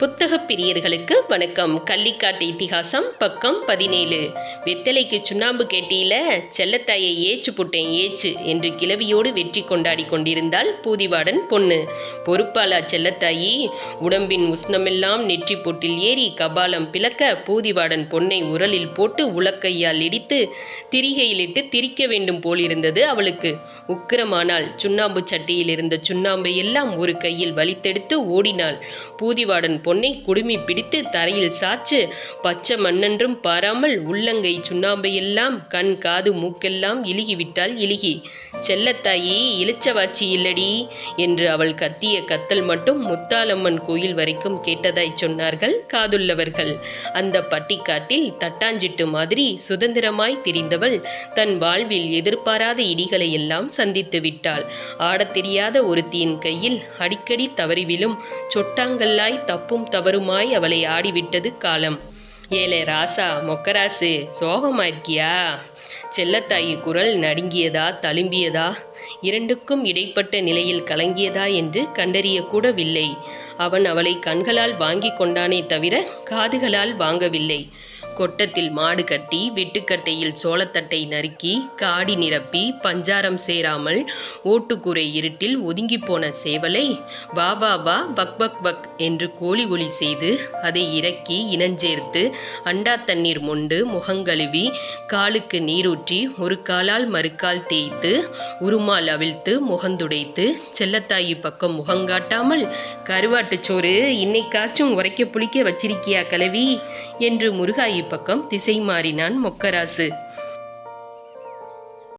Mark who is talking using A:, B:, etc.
A: புத்தகப் பிரியர்களுக்கு வணக்கம். கள்ளிக்காட்டு இத்திகாசம் பக்கம் பதினேழு. வெத்தலைக்கு சுண்ணாம்பு கேட்டியில செல்லத்தாயை ஏச்சு புட்டேன் ஏச்சு என்று கிளவியோடு வெற்றி கொண்டாடி கொண்டிருந்தாள் பூதிவாடன் பொண்ணு. பொறுப்பாளா செல்லத்தாயி? உடம்பின் உஷ்ணமெல்லாம் நெற்றி பொட்டில் ஏறி கபாலம் பிளக்க பூதிவாடன் பொண்ணை உரலில் போட்டு உலக்கையால் இடித்து திரிகையிலிட்டு திரிக்க வேண்டும் போலிருந்தது அவளுக்கு. உக்கிரமானால் சுண்ணாம்பு சட்டியில் இருந்த சுண்ணாம்பை எல்லாம் ஒரு கையில் வலித்தெடுத்து ஓடினாள் பூதிவாடன் பொன்னை குடுமி பிடித்து தரையில் சாச்சு பச்சை மண்ணென்றும் பாராமல் உள்ளங்கை சுண்ணாம்பை எல்லாம் கண் காது மூக்கெல்லாம் இழுகிவிட்டாள் இழுகி. செல்லத்தாயி இளிச்சவாச்சி இல்லடி என்று அவள் கத்திய கத்தல் மட்டும் முத்தாலம்மன் கோயில் வரைக்கும் கேட்டதாய் சொன்னார்கள் காதுள்ளவர்கள். அந்த பட்டிக்காட்டில் தட்டாஞ்சிட்டு மாதிரி சுதந்திரமாய் திரிந்தவள் தன் வாழ்வில் எதிர்பாராத இடிகளை எல்லாம் சந்தித்து விட்டாள். ஆடத் தெரியாத ஒருத்தியின் கையில் அடிக்கடி தவறிவிலும் சொட்டாங்கல்லாய் தப்பும் தவறுமாய் அவளை ஆடிவிட்டது காலம். ஏலே ராசா மொக்கராசு சோகமா இருக்கியா செல்லத்தாயி குரல் நடுங்கியதா தழும்பியதா? இரண்டுக்கும் இடைப்பட்ட நிலையில் கலங்கியதா என்று கண்டறியக்கூடவில்லை. அவன் அவளை கண்களால் வாங்கி கொண்டானே தவிர காதுகளால் வாங்கவில்லை. கொட்டத்தில் மாடு கட்டி வெட்டுக்கட்டையில் சோளத்தட்டை நறுக்கி காடி நிரப்பி பஞ்சாரம் சேராமல் ஓட்டுக்குறை இருட்டில் ஒதுங்கிப் போன சேவலை வா வா வா பக் பக் பக் என்று கோழி ஒளி செய்து அதை இறக்கி இனஞ்சேர்த்து அண்டா தண்ணீர் மொண்டு முகங்கழுவி காலுக்கு நீரூற்றி ஒரு காலால் மறுக்கால் தேய்த்து உருமால் அவிழ்த்து முகந்துடைத்து செல்லத்தாயி பக்கம் முகங்காட்டாமல் கருவாட்டுச்சோறு இன்னைக்காச்சும் உரைக்க புளிக்க வச்சிருக்கியா கலவி? என்று முருகாயி பக்கம் திசை மாறினான் மொக்கராசு.